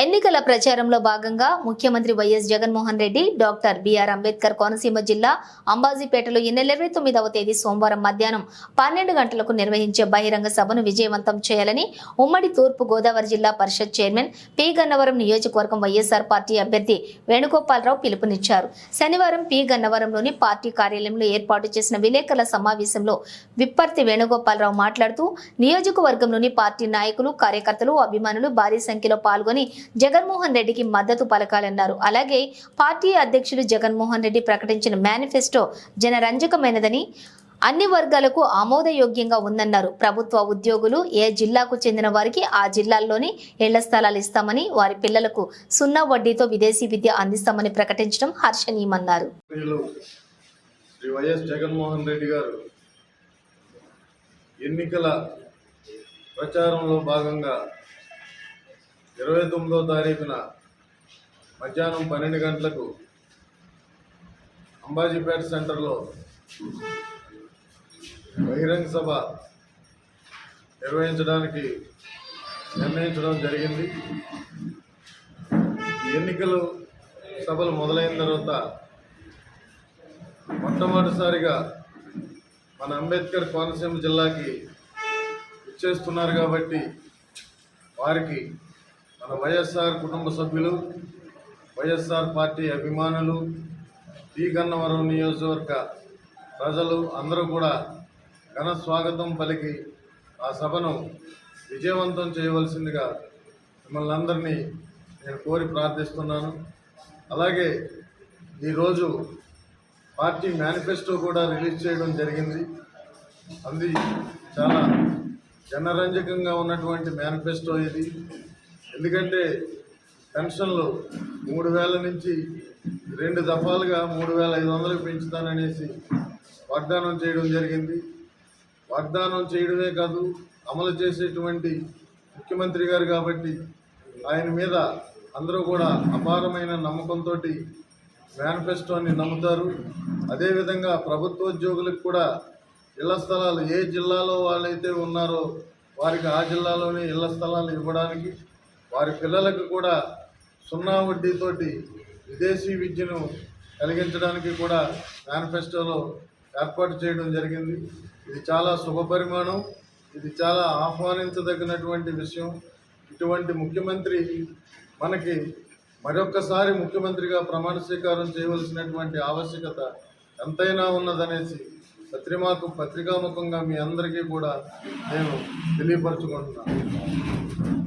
ఎన్నికల ప్రచారంలో భాగంగా ముఖ్యమంత్రి YS Jaganmohan Reddy doctor BR Ambedkar Konaseema జిల్లా అంబాజీపేటలో ఈ నెల ఇరవై తొమ్మిదవ తేదీ సోమవారం మధ్యాహ్నం పన్నెండు గంటలకు నిర్వహించే బహిరంగ సభను విజయవంతం చేయాలని ఉమ్మడి తూర్పు గోదావరి జిల్లా పరిషత్ చైర్మన్ పి గన్నవరం నియోజకవర్గం వైఎస్ఆర్ పార్టీ అభ్యర్థి వేణుగోపాలరావు పిలుపునిచ్చారు. శనివారం పి గన్నవరంలోని పార్టీ కార్యాలయంలో ఏర్పాటు చేసిన విలేకరుల సమావేశంలో విప్పర్తి వేణుగోపాలరావు మాట్లాడుతూ నియోజకవర్గంలోని పార్టీ నాయకులు కార్యకర్తలు అభిమానులు భారీ సంఖ్యలో పాల్గొని జగన్మోహన్ రెడ్డికి మద్దతు పలకాలన్నారు. అలాగే పార్టీ అధ్యక్షులు జగన్మోహన్ రెడ్డి ప్రకటించిన మేనిఫెస్టో జనరంజకమైనదని అన్ని వర్గాలకు ఆమోదయోగ్యంగా ఉందన్నారు. ప్రభుత్వ ఉద్యోగులు ఏ జిల్లాకు చెందిన వారికి ఆ జిల్లాల్లోని ఇళ్ళ స్థలాలు ఇస్తామని వారి పిల్లలకు సున్నా వడ్డీతో విదేశీ విద్య అందిస్తామని ప్రకటించడం హర్షణీయమన్నారు. శ్రీ వైఎస్ జగన్మోహన్ రెడ్డి గారు ఎన్నికల ప్రచారంలో భాగంగా ఇరవై తొమ్మిదో తారీఖున మధ్యాహ్నం పన్నెండు గంటలకు అంబాజీపేట సెంటర్లో బహిరంగ సభ నిర్వహించడానికి నిర్ణయించడం జరిగింది. ఎన్నికలు సభలు మొదలైన తర్వాత మొట్టమొదటిసారిగా మన అంబేద్కర్ కోనసీమ జిల్లాకి ఇచ్చేస్తున్నారు కాబట్టి వారికి వైఎస్ఆర్ కుటుంబ సభ్యులు వైఎస్ఆర్ పార్టీ అభిమానులు టీ గన్నవరం నియోజకవర్గ ప్రజలు అందరూ కూడా ఘన స్వాగతం పలికి ఆ సభను విజయవంతం చేయవలసిందిగా మిమ్మల్ని అందరినీ నేను కోరి ప్రార్థిస్తున్నాను. అలాగే ఈరోజు పార్టీ మేనిఫెస్టో కూడా రిలీజ్ చేయడం జరిగింది. అది చాలా జనరంజకంగా ఉన్నటువంటి మేనిఫెస్టో ఇది. ఎందుకంటే పెన్షన్లు మూడు వేల నుంచి రెండు దఫాలుగా మూడు వేల ఐదు వందలకు పెంచుతాననేసి వాగ్దానం చేయడం జరిగింది. వాగ్దానం చేయడమే కాదు అమలు చేసేటువంటి ముఖ్యమంత్రి గారు కాబట్టి ఆయన మీద అందరూ కూడా అపారమైన నమ్మకంతో మేనిఫెస్టోని నమ్ముతారు. అదేవిధంగా ప్రభుత్వోద్యోగులకు కూడా ఇళ్ళ స్థలాలు ఏ జిల్లాలో వాళ్ళైతే ఉన్నారో వారికి ఆ జిల్లాలోనే ఇళ్ళ స్థలాలు ఇవ్వడానికి వారి పిల్లలకు కూడా సున్నా వడ్డీతోటి విదేశీ విద్యను కలిగించడానికి కూడా మేనిఫెస్టోలో ఏర్పాటు చేయడం జరిగింది. ఇది చాలా శుభపరిమాణం ఇది చాలా ఆహ్వానించదగినటువంటి విషయం. ఇటువంటి ముఖ్యమంత్రి మనకి మరొక్కసారి ముఖ్యమంత్రిగా ప్రమాణ స్వీకారం చేయవలసినటువంటి ఆవశ్యకత ఎంతైనా ఉన్నదనేసి పత్రిమాకు పత్రికాముఖంగా మీ అందరికీ కూడా నేను తెలియపరచుకుంటున్నాను.